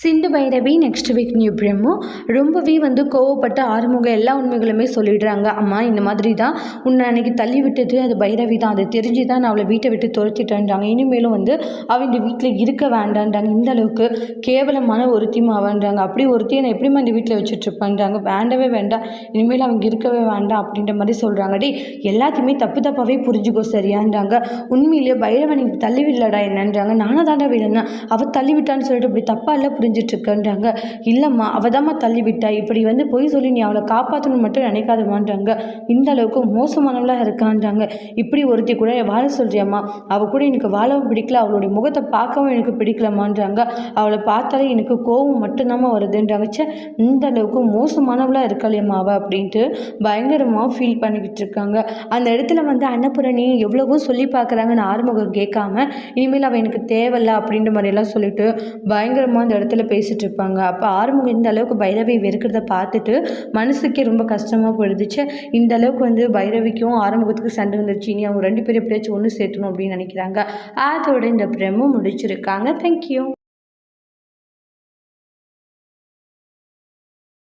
Sindhu Bhairavi next week new promo. ரொம்பவே வந்து கோவப்பட்ட ஆறுமுகம் எல்லா உண்மைகளுமே சொல்லிடுறாங்க. அம்மா இந்த மாதிரி தான் உன்னை அன்னைக்கு தள்ளி விட்டது அது பைரவி தான் அது தெரிஞ்சு தான் நான் அவளை வீட்டை விட்டு துரத்திட்டேன்றாங்க. இனிமேலும் வந்து அவங்க வீட்டில் இருக்க வேண்டான்றாங்க. இந்த அளவுக்கு கேவலமான ஒருத்தியும் அவன்றாங்க. அப்படி ஒருத்தியை நான் எப்படிமா இந்த வீட்டில் வச்சுட்ருப்பேன்றாங்க. வேண்டவே வேண்டாம். இனிமேல் அவங்க இருக்கவே வேண்டாம் அப்படின்ற மாதிரி சொல்கிறாங்க டே எல்லாத்தையுமே தப்பு தப்பாகவே புரிஞ்சுக்கோ சரியான்றாங்க. உண்மையிலேயே பைரவனுக்கு தள்ளி விடலடா என்னன்றாங்க. நானும் தாண்டா விடணும். அவள் தள்ளி விட்டான்னு சொல்லிட்டு இப்படி தப்பாக இல்லை புரிஞ்சிட்ருக்கன்றாங்க. இல்லைம்மா அவள் தாம்மா தள்ளி விட்டா இப்படி வந்து பொய் சொல்லி நீ அவளை காப்பாற்றணும் மட்டும் நினைக்காதமான்றாங்க இந்த அளவுக்கு மோசமானவளாக இருக்கான்றாங்க. இப்படி ஒருத்தி கூட வாழ சொல்கிறியம்மா அவள் கூட எனக்கு வாழவும் பிடிக்கல. அவளுடைய முகத்தை பார்க்கவும் எனக்கு பிடிக்கலமான்றாங்க அவளை பார்த்தாலே எனக்கு கோவம் மட்டும்தாம்மா வருதுன்றாங்க. சே இந்த அளவுக்கு மோசமானவளாக இருக்காளேம்மா அவள் அப்படின்ட்டு பயங்கரமாக ஃபீல் பண்ணிக்கிட்டு இருக்காங்க அந்த இடத்துல வந்து அன்னபுரணி எவ்வளவோ சொல்லி பார்க்குறாங்கன்னு ஆறுமுகம் கேட்காம இனிமேல் அவள் எனக்கு தேவையில்ல அப்படின்ற மாதிரியெல்லாம் சொல்லிட்டு பயங்கரமாக அந்த இடத்துல பேசிகிட்டு இருப்பாங்க அப்போ ஆறுமுகம் இந்த அளவுக்கு பைரவி வெறுக்கிறத பார்த்துட்டு மனசுக்கே ரொம்ப கஷ்டமாக போயிடுச்சு. இந்த அளவுக்கு வந்து பைரவிக்கும் ஆறுமுகத்துக்கு சண்டை வந்துருச்சு. இனி அவங்க ரெண்டு பேரும் எப்படியாச்சும் ஒன்று சேர்த்தணும் அப்படின்னு நினைக்கிறாங்க. அதோட இந்த பிரமும் முடிச்சிருக்காங்க தேங்க்யூ